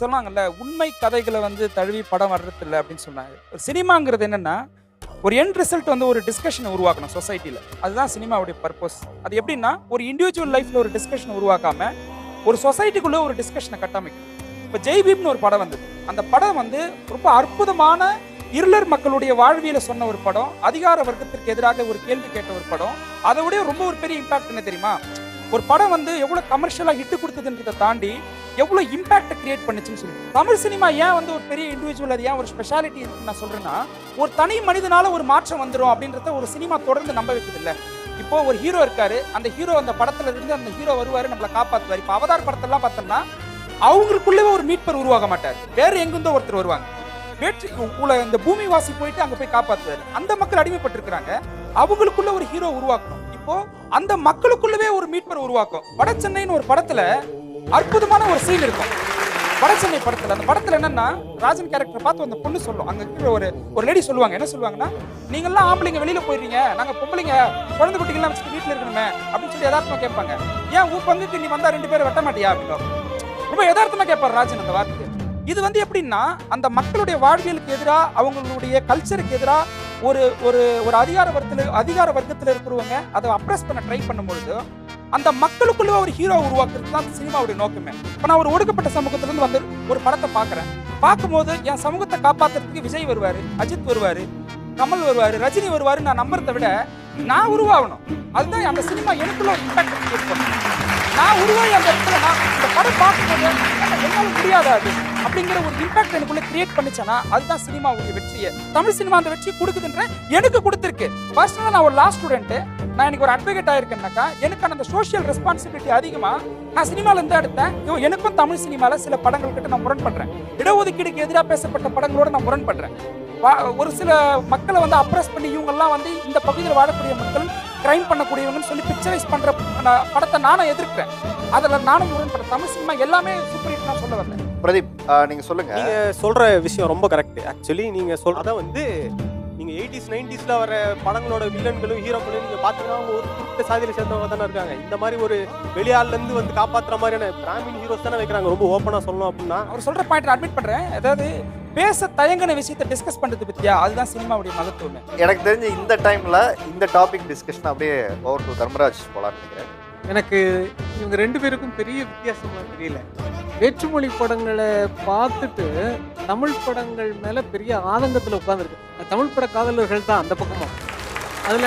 சொன்னாங்கல்ல உண்மை கதைகளை வந்து தழுவி படம் வர்றதில்லை அப்படின்னு சொன்னாங்க. ஒரு சினிமாங்கிறது என்னென்னா ஒரு எண்ட் ரிசல்ட் வந்து ஒரு டிஸ்கஷனை உருவாக்கணும் சொசைட்டியில் அதுதான் சினிமாவுடைய பர்பஸ் அது எப்படின்னா ஒரு இண்டிவிஜுவல் லைஃப்பில் ஒரு டிஸ்கஷனை உருவாக்காம ஒரு சொசைட்டிக்குள்ளே ஒரு டிஸ்கஷனை கட்டமைக்கணும். இப்போ ஜெய்பீப்னு ஒரு படம் வந்தது. அந்த படம் வந்து ரொம்ப அற்புதமான இருளர் மக்களுடைய வாழ்வியல சொன்ன ஒரு படம். அதிகார வர்க்கத்திற்கு எதிராக ஒரு கேள்வி கேட்ட ஒரு படம். அதை விட ரொம்ப ஒரு பெரிய இம்பாக்ட் என்ன தெரியுமா? ஒரு படம் வந்து எவ்வளோ கமர்ஷியலாக ஹிட்டு கொடுத்ததுன்றதை தாண்டி எவ்வளோ இம்பாக்டை கிரியேட் பண்ணுச்சுன்னு சொல்லி. தமிழ் சினிமா ஏன் வந்து ஒரு பெரிய இண்டிவிஜுவல் அது ஏன் ஒரு ஸ்பெஷாலிட்டி இருக்குன்னு நான் சொல்கிறேன்னா ஒரு தனி மனிதனால ஒரு மாற்றம் வந்துடும் அப்படின்றத ஒரு சினிமா தொடர்ந்து நம்ப வைக்கிறது இல்லை. இப்போ ஒரு ஹீரோ இருக்காரு அந்த ஹீரோ அந்த படத்துல இருந்து அந்த ஹீரோ வருவாரு நம்மளை காப்பாற்றுவார் இப்போ அவதார் படத்தெல்லாம் பார்த்தோம்னா அவங்களுக்குள்ளே ஒரு மீட்பர் உருவாக மாட்டார். வேற எங்கிருந்தோ ஒருத்தர் வருவாங்க. வேற்று உல இந்த பூமிவாசி போயிட்டு அங்கே போய் காப்பாற்றுவார் அந்த மக்கள் அடிமைப்பட்டிருக்கிறாங்க. அவங்களுக்குள்ள ஒரு ஹீரோ உருவாக்கணும். இப்போ அந்த மக்களுக்குள்ளவே ஒரு மீட்பர் உருவாக்கும். வட சென்னைன்னு ஒரு படத்துல அற்புதமான ஒரு சீன் இருக்கும். வடசென்னை படத்துல. அந்த படத்துல என்னன்னா ராஜன் கேரக்டர் பார்த்து அந்த பொண்ணு சொல்லும். அங்க இருக்கிற ஒரு ஒரு லேடி சொல்லுவாங்க. என்ன சொல்லுவாங்கன்னா நீங்க எல்லாம் ஆம்பளைங்க வெளியில போயிடுறீங்க. நாங்க பொம்பளைங்க குழந்தை குட்டிகள்லாம் வச்சுட்டு வீட்டுல இருக்கணுமே. அப்படின்னு சொல்லி யதார்த்தமா கேட்பாங்க. ஏன் உன் பங்குக்கு நீ வந்தா ரெண்டு பேரும் வெட்ட மாட்டியா? அப்படின்னு ரொம்ப யதார்த்தமா கேட்பாரு ராஜன் அந்த வார்த்தை இது வந்து எப்படின்னா அந்த மக்களுடைய வாழ்வியலுக்கு எதிராக அவங்களுடைய கல்ச்சருக்கு எதிராக ஒரு ஒரு ஒரு அதிகார வர்க்கத்தில் அதிகார வர்க்கத்தில் இருக்கிறவங்க அதை அப்ரஸ் பண்ண ட்ரை பண்ணும்பொழுது அந்த மக்களுக்குள்ள ஒரு ஹீரோ உருவாக்குறது தான் சினிமாவுடைய நோக்கமே. இப்போ நான் ஒரு ஒடுக்கப்பட்ட சமூகத்துலேருந்து வந்து ஒரு படத்தை பார்க்குறேன். பார்க்கும்போது என் சமூகத்தை காப்பாற்றுறதுக்கு விஜய் வருவார் அஜித் வருவார் கமல் வருவார் ரஜினி வருவாரு நான் நம்புறதை விட நான் உருவாகணும். அதுதான் அந்த சினிமா எனக்குள்ள ஒரு இம்பாக்ட் கிரியேட் பண்ணும். நான் உருவாகி அந்த இடத்துல நான் இந்த படம் பார்க்கும்போது என்னால் முடியாதா அது? அப்படிங்கிற ஒரு இம்பாக்ட் எனக்குள்ள கிரியேட் பண்ணிச்சேன்னா அதுதான் சினிமாவுடைய வெற்றியை. தமிழ் சினிமா அந்த வெற்றியை கொடுக்குதுன்ற எனக்கு கொடுத்துருக்கு. பர்சனலாக நான் ஒரு லா ஸ்டூடெண்ட்டு நான் எனக்கு ஒரு அட்வொகேட் ஆயிருக்கேன்னாக்கா எனக்கான அந்த சோஷியல் ரெஸ்பான்சிபிலிட்டி அதிகமா நான் சினிமால இருந்து எடுத்தேன். ஐயோ, எனக்கும் தமிழ் சினிமால சில படங்கள் கிட்ட நான் முரண் பண்றேன். இடஒதுக்கீடுக்கு எதிராக பேசப்பட்ட படங்களோட நான் முரண் பண்றேன். வா- ஒரு சில மக்களை வந்து அப்ரஸ் பண்ணி இவங்கெல்லாம் வந்து இந்த பகுதியில் வாழக்கூடிய மக்கள் கிரைம் பண்ணக்கூடியவங்கன்னு சொல்லி பிக்சரைஸ் பண்ற ப- படத்தை நானும் எதிர்க்கிறேன். அதுல நானும் முரண்படுறேன் தமிழ் சினிமா எல்லாமே சூப்பர் ஹிட் நான் சொல்ல வரல. பிரதீப் ஆஹ் நீங்க சொல்லுங்க. நீங்க சொல்ற விஷயம் ரொம்ப கரெக்ட் ஆக்சுவலி நீங்க சொல்றத வந்து நீங்க எயிட்டிஸ் நைன்டிஸ்ல வர படங்களோட வில்லன்களும் ஹீரோக்களும் நீங்க பாத்தீங்கன்னா அவங்க ஒரு குறிப்பிட்ட சாதியில சேர்ந்தவங்க தானே இருக்காங்க. இந்த மாதிரி ஒரு வெளியாள்ல இருந்து வந்து காப்பாத்துற மாதிரியான பிராமின் ஹீரோஸ் தானே வைக்கிறாங்க. ரொம்ப ஓப்பனா சொல்லணும் அப்படின்னா. அவர் சொல்ற பாயிண்ட் அட்மிட் பண்றேன். அதாவது பேச தயங்கின விஷயத்தை டிஸ்கஸ் பண்றது பத்தியா? அதுதான் சினிமாவுடைய மகத்துவமே. எனக்கு தெரிஞ்சு இந்த டைம்ல இந்த டாபிக் டிஸ்கஷன் அப்படியே ஓவர் டு தர்மராஜ் போலான்னு நினைக்கிறேன். எனக்கு இவங்க ரெண்டு பேருக்கும் பெரிய வித்தியாசமா தெரியல. வேற்றுமொழி படங்களை பார்த்துட்டு தமிழ் படங்கள் மேல பெரிய ஆதங்கத்துல உட்கார்ந்துருக்கு. தமிழ் பட காதலர்கள் தான் அந்த பக்கமாக அதுல